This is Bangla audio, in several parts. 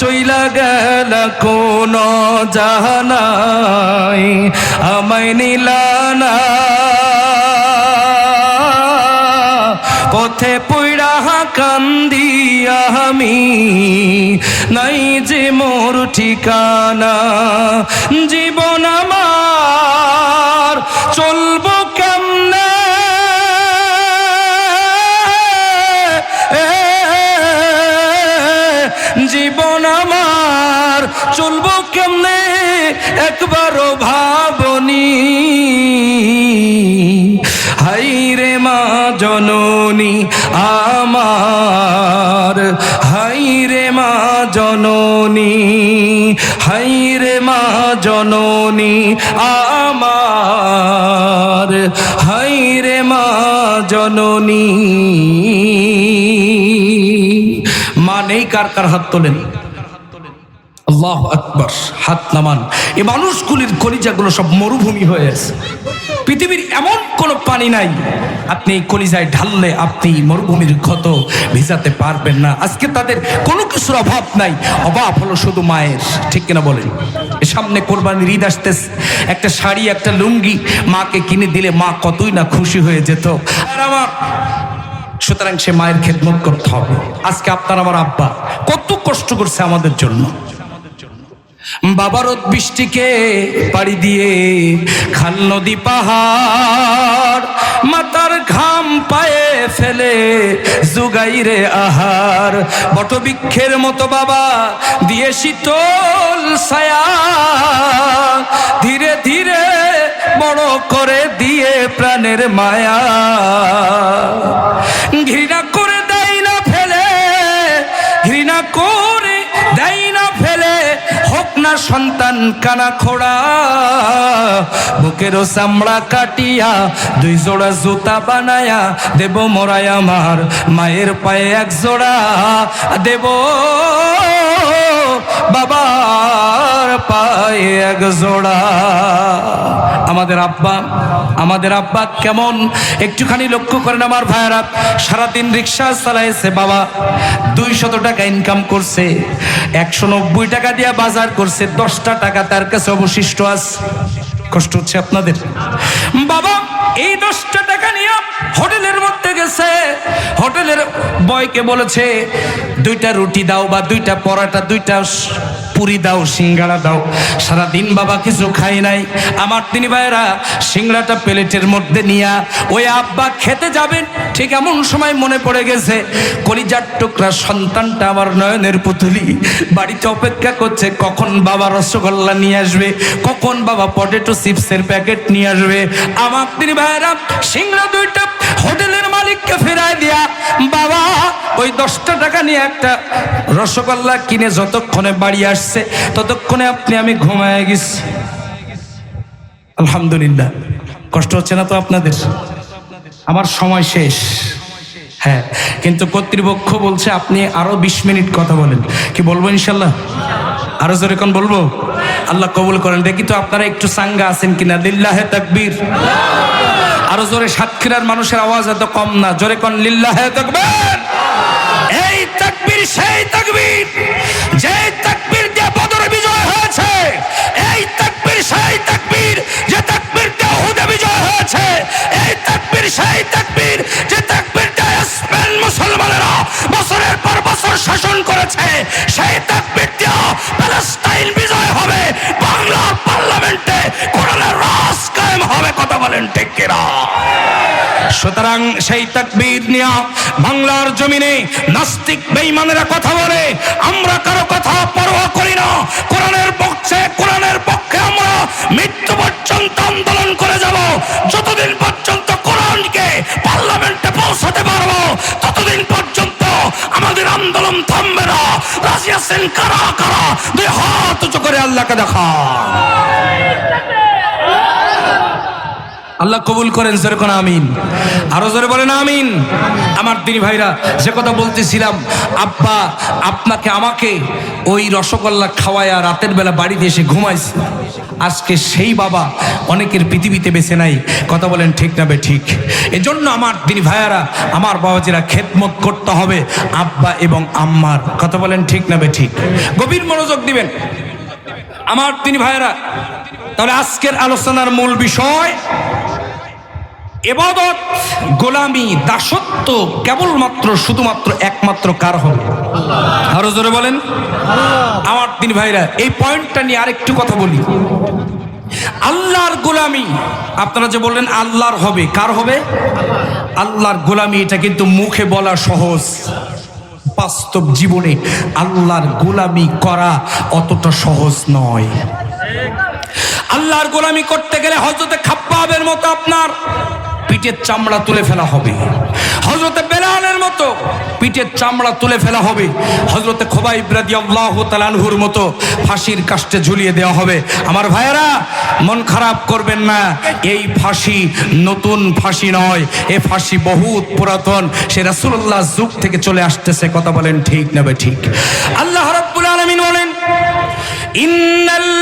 চইলা গেল কোন জাহানাই, আমায় নিলানা পথে পুইরা কান্দি আমি, নাই যে মোর ঠিকানা, জীবন আমার চলবো কেমনে? একবারও ভাবনি। হাই রে মা জননী আমার হাই রে মা জননী হাই রে মা জননী আমার হাই রে মা জননী। মা নেই কার কার হাত তোলেন? আল্লাহ আকবর, হাত নামান। এই মানুষগুলির কলিজাগুলো সব মরুভূমি হয়ে আছে পৃথিবীর এমন কোনো পানি নাই। আপনি কলিজায় ঢাললে আপনি মরুভূমির ক্ষত ভিজাতে পারবেন না। আজকে তাদের কোনো কিছুর অভাব নাই। অভাব হলো শুধু মায়ের। ঠিক কিনা বলেন? সামনে কোরবানির ঈদ আসতেছে। একটা শাড়ি, একটা লুঙ্গি মাকে কিনে দিলে মা কতই না খুশি হয়ে যেত। আর আমার সুতরাং সে মায়ের খেদমত করতে হবে। আজকে আপনার, আমার আব্বা কত কষ্ট করছে আমাদের জন্য। বাবারত বৃষ্টিকে পাড়ি দিয়ে খাল নদী পাহাড় মাতার ঘাম পায়ে ফেলে জুগাই রে আহার। বটবৃক্ষের মতো বাবা দিয়ে শীতল ছায়া, ধীরে ধীরে বড় করে দিয়ে প্রাণের মায়া। ঘৃণা সন্তান কানা খোড়া, বুকেরও চামড়া কাটিয়া, দুই জোড়া জুতা বানায়া, দেব মরাই আমার মায়ের পায়ে এক জোড়া, দেব বাবার পায়ে এক জোড়া। আমাদের আব্বা আমাদের আব্বা কেমন? একটুখানি লক্ষ্য করেন আমার ভাইয়ারা, সারাদিন রিক্সা চালাইছে বাবা। দুইশত টাকা ইনকাম করছে একশো নব্বই টাকা দিয়ে বাজার করছে, দশটা টাকা তার কাছে অবশিষ্ট আছে। কষ্ট হচ্ছে আপনাদের? বাবা, এই দশটা টাকা নিয়ে হোটেলের মধ্যে গেছে। হোটেলের বয়কে বলেছে, দুইটা রুটি দাও বা দুইটা পরাটা, দুইটা পুরি দাও, সিঙ্গাড়া দাও। সারাদিন বাবা কিছু খাই নাই। আমার তিনি ভাইয়েরা, সিঙ্গাড়াটা প্লেটের মধ্যে নিয়া ওই আব্বা খেতে যাবেন। ঠিক এমন সময় মনে পড়ে গেছে, কলিজার টুকরা সন্তানটা আমার নয়নের পুতুলি। বাড়িতে অপেক্ষা করছে, কখন বাবা রসগোল্লা নিয়ে আসবে, কখন বাবা পটেটো চিপসের প্যাকেট নিয়ে আসবে। আমার তিনি ভাইয়েরা সিংড়া দুইটা হোটেলের মালিককে ফেরায় দিয়া, বাবা, ওই দশটা টাকা নিয়ে একটা রসগোল্লা কিনে যতক্ষণে বাড়ি আসছে ততক্ষণে আপনি, আমি ঘুমায় গেছি। আলহামদুলিল্লাহ। কষ্ট হচ্ছে না তো আপনাদের? আমার সময় শেষ। হ্যাঁ কিন্তু কর্তৃপক্ষ বলছে আপনি আরও বিশ মিনিট কথা বলেন। কি বলব ইনশাল্লাহ? আরও জোরে কোন বলব? আল্লাহ কবুল করেন। দেখি তো আপনারা একটু সাঙ্গা আছেন কিনা। লিল্লাহে তাকবীর। আরও জোরে সাতক্ষীরার মানুষের আওয়াজ এত কম না। জোরে কোন লিল্লাহে তাকবীর? এই সুতরাং সেই তাকবীর নিয়া বাংলার জমিনে নাস্তিক বেঈমানেরা কথা বলে, আমরা কারও কথা পরোয়া করি না। কোরআনের পক্ষে কোরআনের পক্ষে আমরা মৃত্যু পর্যন্ত আন্দোলন করে যাব। যতদিন পর্যন্ত কোরআনকে পার্লামেন্টে পৌঁছাতে পারব, ততদিন পর্যন্ত আমাদের আন্দোলন থামবে না। রাজি সেন কারা কারা? দুই হাত করে আল্লাহকে দেখা আল্লাহ কবুল করেন, জোরে কোন আমিন। আরও জোরে বলেন আমিন। আমার তিনি ভাইরা, যে কথা বলতেছিলাম, আব্বা, আপনাকে, আমাকে ওই রসগোল্লা খাওয়ায়া রাতের বেলা বাড়িতে এসে ঘুমাইছে। আজকে সেই বাবা অনেকের পৃথিবীতে বেছে নাই। কথা বলেন ঠিক না বে ঠিক। এজন্য আমার দিনী ভাইয়ারা, আমার বাবাজিরা খেদমত করতে হবে আব্বা এবং আম্মার। কথা বলেন ঠিক না বে ঠিক। গভীর মনোযোগ দিবেন। আমার তিনি ভাইয়েরা, তাহলে আজকের আলোচনার মূল বিষয় এবাদত, গোলামি, দাসত্ব কেবলমাত্র, শুধুমাত্র একমাত্র কার হবে? আরও জোরে বলেন। আমার তিন ভাইরা, এই পয়েন্টটা নিয়ে আরেকটু কথা বলি। আল্লাহর গোলামি, আপনারা যে বললেন আল্লাহর হবে, কার হবে? আল্লাহর গোলামি, এটা কিন্তু মুখে বলা সহজ। বাস্তব জীবনে আল্লাহর গোলামি করা অতটা সহজ নয়। আল্লাহর গোলামি করতে গেলে হজরতে খাপ্পাবের মতো আপনার পিঠের চামড়া তুলে ফেলা হবে। হজরতে বেলালের মতো পিঠের চামড়া তুলে ফেলা হবে। হজরতে খোবাই ইব্রাদি আল্লাহ তালানহুর মতো ফাঁসির কাষ্টে ঝুলিয়ে দেওয়া হবে। আমার ভাইয়েরা, মন খারাপ করবেন না। এই ফাঁসি নতুন ফাঁসি নয়। এ ফাঁসি বহুত পুরাতন। সে রাসূলুল্লাহ যুগ থেকে চলে আসতেছে। কথা বলেন ঠিক নেবে ঠিক? আল্লাহ রাব্বুল আলামিন বলেন ইন্নাল্লাযীনা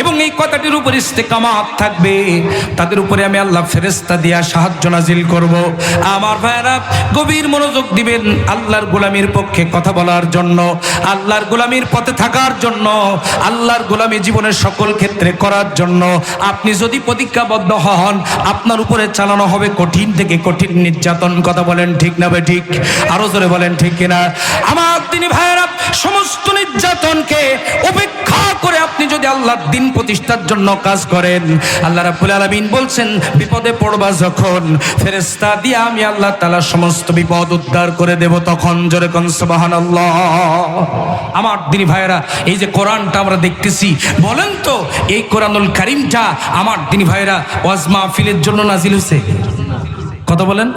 এবং এই কথাটির উপর ইস্তেকামাত থাকবে। তাদের উপরে আমি আল্লাহ ফেরেস্তা দিয়া সাহায্য নাজিল করব। আমার ভাইরা গভীর মনোযোগ দিবেন আল্লাহর গোলামির পক্ষে কথা বলার জন্য, আল্লাহর গোলামির পথে থাকার জন্য, আল্লাহর গোলামি জীবনের সকল ক্ষেত্রে করার জন্য। আপনি যদি প্রতিজ্ঞাবদ্ধ হন, আপনার উপরে চালানো হবে কঠিন থেকে কঠিন নির্যাতন। কথা বলেন ঠিক না বে ঠিক? আরও জোরে বলেন ঠিক কিনা? আমার তিনি ভাইরা সমস্ত নির্যাতনকে উপেক্ষা করে আপনি যদি আল্লাহর দিন প্রতিষ্ঠার জন্য কাজ করেন। আল্লাহ রাব্বুল আলামিন বলছেন, বিপদে পড়বা যখন ফেরেশতা দিয়ে আমি আল্লাহ তাআলা সমস্ত বিপদ উদ্ধার করে দেব তখন। জোরে কোন আমার দিনী ভাইয়েরা, এই যে কোরআনটা আমরা দেখতেছি, বলেন তো, এই কোরআনুল কারীমটা আমার দিনী ভাইয়েরা ওয়াজ মাহফিলের জন্য নাজিল হয়েছে? কথা বলেন?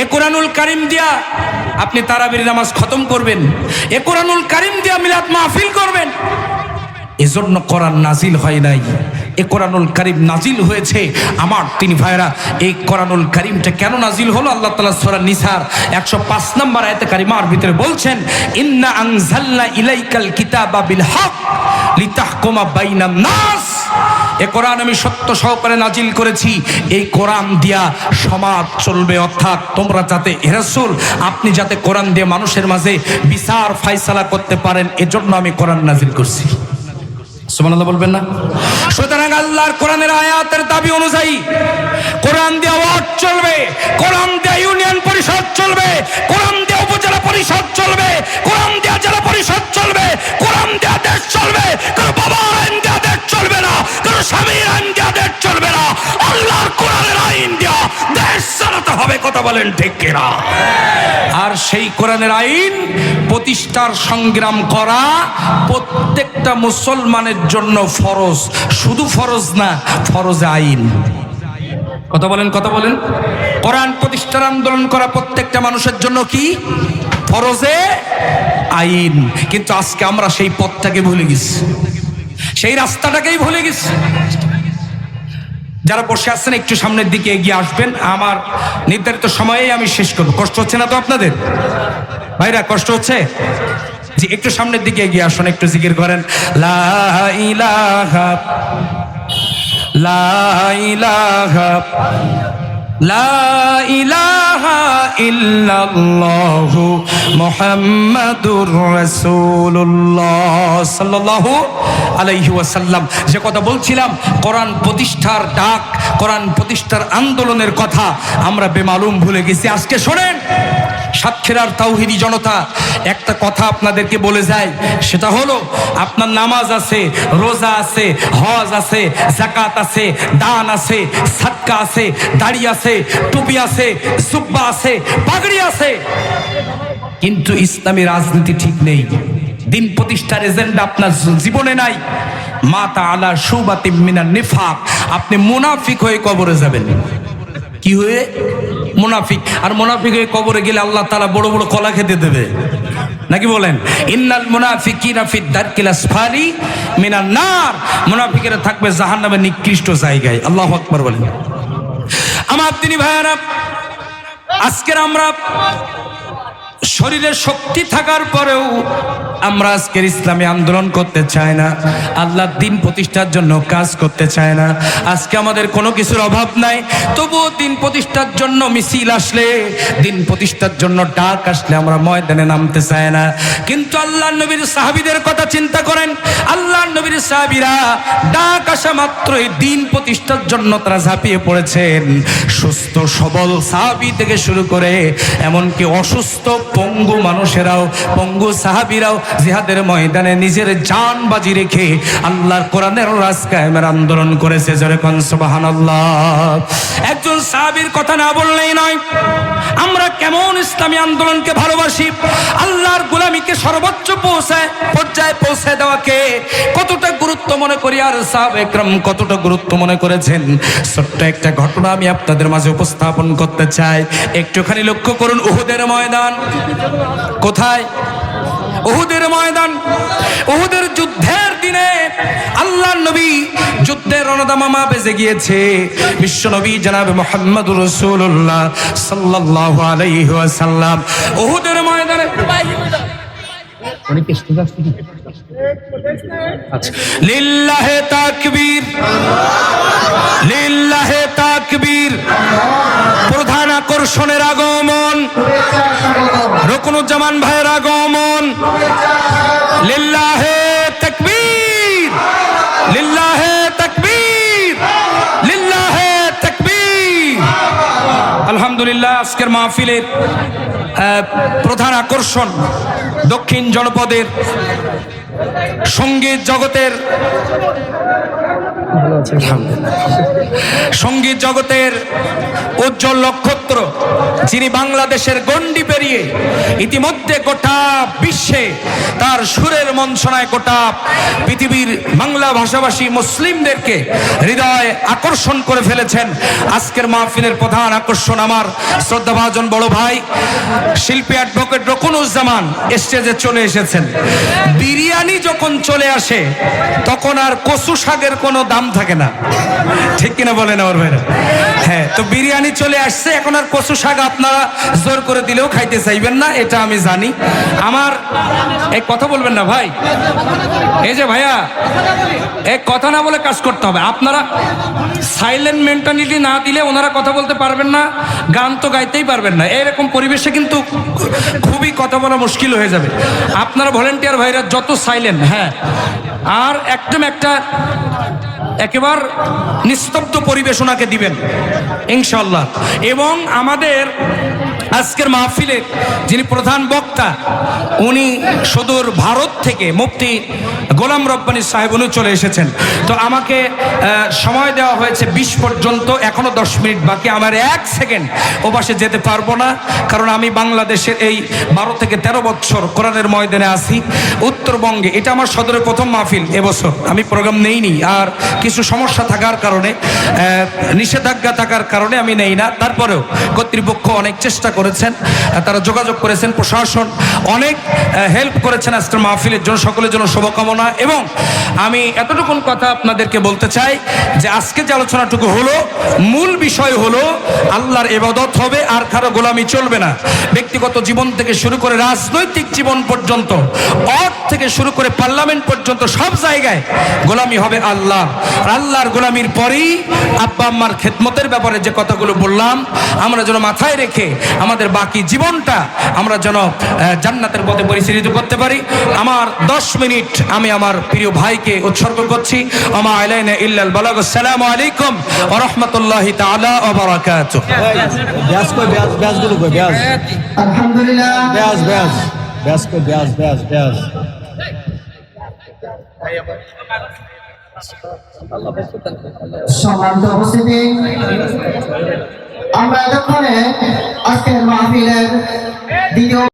এ কোরআনুল কারিম দিয়া আপনি তারাবির নামাজ খতম করবেন। এ কোরআনুল কারিম দিয়া মিলাদ মাহফিল করবেন। এজন্য কোরআন নাজিল হয় নাই। এ কোরআনুল করিম নাজিল হয়েছে। আমার তিনি ভাইরা এই কোরআনুল করিমটা কেন নাজিল হলো? আল্লাহ তালা সোরা নিসার একশো পাঁচ নম্বর আয়তে কারিমার ভিতরে বলছেন, ইন্না আংজাল্লা ইলাইকাল কিতাবা বিল হক লিতাহকুমা বাইনান নাস। এ কোরআন আমি সত্য সহকারে নাজিল করেছি। এই কোরআন দিয়া সমাজ চলবে, অর্থাৎ তোমরা যাতে হেরাসুল আপনি যাতে কোরআন দিয়ে মানুষের মাঝে বিচার ফাইসালা করতে পারেন, এজন্য আমি কোরআন নাজিল করছি। সুবহানাল্লাহ বলবেন না? সুতরাং আল্লাহর কোরআনের আয়াতের দাবি অনুযায়ী কোরআন দিয়ে ওয়ার্ড চলবে, কোরআন দিয়ে ইউনিয়ন পরিষদ চলবে, কোরআন দিয়ে উপজেলা পরিষদ চলবে, কোরআন দিয়ে জেলা পরিষদ চলবে, কোরআন দিয়ে দেশ চলবে কারও বাবা কথা বলেন ঠিক কিনা? আর সেই কোরআনের আইন প্রতিষ্ঠার সংগ্রাম করা প্রত্যেকটা মুসলমানের জন্য ফরজ। শুধু ফরজ না, ফরজে আইন। কথা বলেন কথা বলেন। কোরআন প্রতিষ্ঠার আন্দোলন করা প্রত্যেকটা মানুষের জন্য কি? ফরজে আইন। কিন্তু আজকে আমরা সেই পথটাকে ভুলে গেছি। সেই রাস্তাটাকেই ভুলে গেছি। যারা বসে আছেন, একটু সামনের দিকে এগিয়ে আসবেন। আমার নির্ধারিত সময়ে আমি শেষ করব। কষ্ট হচ্ছে না তো আপনাদের? ভাইরা, কষ্ট হচ্ছে? জি, একটু সামনের দিকে এগিয়ে আসুন, একটু জিকির করেন। লা ইলাহা লা ইলাহা ইল্লাল্লাহু মুহাম্মাদুর রাসূলুল্লাহ সাল্লাল্লাহু আলাইহি ওয়াসাল্লাম। যে কথা বলছিলাম, কোরআন প্রতিষ্ঠার ডাক, কোরআন প্রতিষ্ঠার আন্দোলনের কথা, আমরা বেমালুম ভুলে গেছি। আজকে শোনেন সাতক্ষীরার তাওহিদি জনতা, একটা কথা আপনাদেরকে বলে যায় সেটা হলো আপনার নামাজ আছে, রোজা আছে, হজ আছে জাকাত আছে, দান আছে, সাদকা আছে, দাড়ি আছে, টুপি আছে, সুব্বা আছে, পাগড়ি আছে। কিন্তু ইসলামী রাজনীতি ঠিক নেই। দিন প্রতিষ্ঠার এজেন্ডা আপনার জীবনে নাই। মাতা আলা সুবাতি মিনার নিফাক। আপনি মুনাফিক হয়ে কবরে যাবেন। কি হয়ে? মুনাফিক। আর মুনাফিক হয়ে কবরে গেলে আল্লাহ তালা বড় বড় কলা খেতে দেবে। নাকি বলেন? ইন্নাল মুনাফিকিনা ফিদ দারকিল আসফালি মিনান নার। মুনাফিকেরা থাকবে জাহান্নামের নিকৃষ্ট জায়গায়। আল্লাহু আকবার বলেন। আমার তিনি ভাইয়ারা, আজকের আমরা শরীরে শক্তি থাকার পরেও আমরা আজকের ইসলামী আন্দোলন করতে চাই না। আল্লাহর দিন প্রতিষ্ঠার জন্য কাজ করতে চায় না। আজকে আমাদের কোনো কিছুর অভাব নাই। তবুও দিন প্রতিষ্ঠার জন্য মিছিল আসলে, দিন প্রতিষ্ঠার জন্য ডাক আসলে আমরা ময়দানে নামতে চাই না। কিন্তু আল্লাহ নবীর সাহাবিদের কথা চিন্তা করেন। আল্লাহ নবীর সাহাবিরা ডাক আসা মাত্রই দিন প্রতিষ্ঠার জন্য তারা ঝাঁপিয়ে পড়েছেন। সুস্থ, সবল সাহাবি থেকে শুরু করে এমনকি অসুস্থ, পঙ্গু মানুষেরাও, পঙ্গু সাহাবিরাও জিহাদের ময়দানে নিজের জান বাজি রেখে আল্লাহর কোরআনের রাজ কায়েমের আন্দোলন করেছে, জোরে কোন সুবহানাল্লাহ। একজন সাহাবীর কথা না বললেই নয়, আমরা কেমন ইসলামী আন্দোলনকে ভালোবাসি, আল্লাহর গোলামীকে সর্বোচ্চ পৌঁছায়, পর্যায়ে পৌঁছে দেওয়াকে কতটা গুরুত্ব মনে করি, আর সাহাব একরম কতটা গুরুত্ব মনে করেছেন, ছোট্ট একটা ঘটনা আমি আপনাদের মাঝে উপস্থাপন করতে চাই। একটুখানি লক্ষ্য করুন, উহুদের ময়দান। কোথায়? উহুদের ময়দান উহুদের যুদ্ধের দিনে আল্লাহ নবী যুদ্ধের রণদামামা বেজে গিয়েছে। বিশ্ব নবী জানাবে মোহাম্মদ রসুল্লাহ সাল্লাহ আলাইহি ওয়াসাল্লাম। উহুদের ময়দানে আচ্ছা। লিল্লাহে তাকবীর লিল্লাহে তাকবীর। প্রধান আকর্ষণের আগমন রকুনুজ্জামান ভাইয়ের আগমন। লিল্লাহে তাকবীর। লিল্লাহে তাকবীর। লিল্লাহে তাকবীর। আলহামদুলিল্লাহ আজকের মাহফিলের প্রধান আকর্ষণ দক্ষিণ জনপদের সংগীত জগতের সংগীত জগতের উজ্জ্বল নক্ষত্র যিনি বাংলাদেশের গণ্ডি পেরিয়ে ইতিমধ্যে গোটা বিশ্বে তার সুরের মঞ্চনায় গোটা পৃথিবীর বাংলা ভাষাভাষী মুসলিমদেরকে হৃদয় আকর্ষণ করে ফেলেছেন। আজকের মাহফিলের প্রধান আকর্ষণ আমার শ্রদ্ধাভাজন বড় ভাই, শিল্পী অ্যাডভোকেট রকুনুজ্জামান স্টেজে চলে এসেছেন। বিরিয়ানি যখন চলে আসে, তখন আর কচু শাকের কোনো দাম থাকে না। ঠিক কিনা বলেন আমার ভাইরা? হ্যাঁ তো বিরিয়ানি চলে আসছে, এখন আর কচু শাক আপনারা জোর করে দিলেও খাইতে চাইবেন না, এটা আমি জানি। আমার এই কথা বলবেন না ভাই? এই যে ভাইয়া, এক কথা না বলে কাজ করতে হবে। আপনারা সাইলেন্ট মেন্টালিটি না দিলে ওনারা কথা বলতে পারবেন না, গান তো গাইতেই পারবেন না। এরকম পরিবেশে কিন্তু খুবই কথা বলা মুশকিল হয়ে যাবে। আপনারা ভলেন্টিয়ার ভাইরা যত সাইলেন্ট হ্যাঁ। আর একদম একটা একেবার নিস্তব্ধ পরিবেশনাকে দিবেন ইনশাল্লাহ এবং আমাদের আজকের মাহফিলে যিনি প্রধান বক্তা, উনি সুদূর ভারত থেকে মুফতি গোলাম রব্বানি সাহেব, উনি চলে এসেছেন। তো আমাকে সময় দেওয়া হয়েছে বিশ পর্যন্ত, এখনও দশ মিনিট বাকি। আমার এক সেকেন্ড, ও পাশে যেতে পারব না, কারণ আমি বাংলাদেশের এই বারো থেকে তেরো বছর কোরআনের ময়দানে আছি। উত্তরবঙ্গে, এটা আমার সদরের প্রথম মাহফিল এবছর। আমি প্রোগ্রাম নেইনি, আর কিছু সমস্যা থাকার কারণে নিষেধাজ্ঞা থাকার কারণে আমি নেই না। তারপরেও কর্তৃপক্ষ অনেক চেষ্টা করেছেন তারা যোগাযোগ করেছেন, প্রশাসন অনেক হেল্প করেছেন আজকের মাহফিলের জন্য, সকলের জন্য শুভকামনা। এবং আমি এতটুকুন কথা আপনাদেরকে বলতে চাই যে আজকে যে আলোচনাটুকু হলো, মূল বিষয় হলো আল্লাহর এবাদত হবে, আর কারও গোলামি চলবে না। ব্যক্তিগত জীবন থেকে শুরু করে রাজনৈতিক জীবন পর্যন্ত, অর্থ থেকে শুরু করে পার্লামেন্ট পর্যন্ত, সব জায়গায় গোলামি হবে আল্লাহ। আল্লাহর গোলামির পরেই আব্বা আম্মার খেদমতের ব্যাপারে যে কথাগুলো বললাম, আমরা যেন মাথায় রেখে আমাদের বাকি জীবনটা আমরা যেন জান্নাতের পথে পরিচালিত করতে পারি। আমার দশ মিনিট আমি আমার প্রিয় ভাইকে উৎসর্গ করছি। আমার আইলাইনে ইল্লাল বালাগ আসসালামু আলাইকুম ওয়া রাহমাতুল্লাহি তাআলা ওয়া বারাকাতুহু। ব্যাস কই ব্যাস ব্যাসগুলো কই ব্যাস? আলহামদুলিল্লাহ। ব্যাস ব্যাস ব্যাস কই ব্যাস ব্যাস ব্যাস। সম্মানিত উপস্থিতি। আমরা এতক্ষণে আজকের মাহফিলের দ্বিতীয়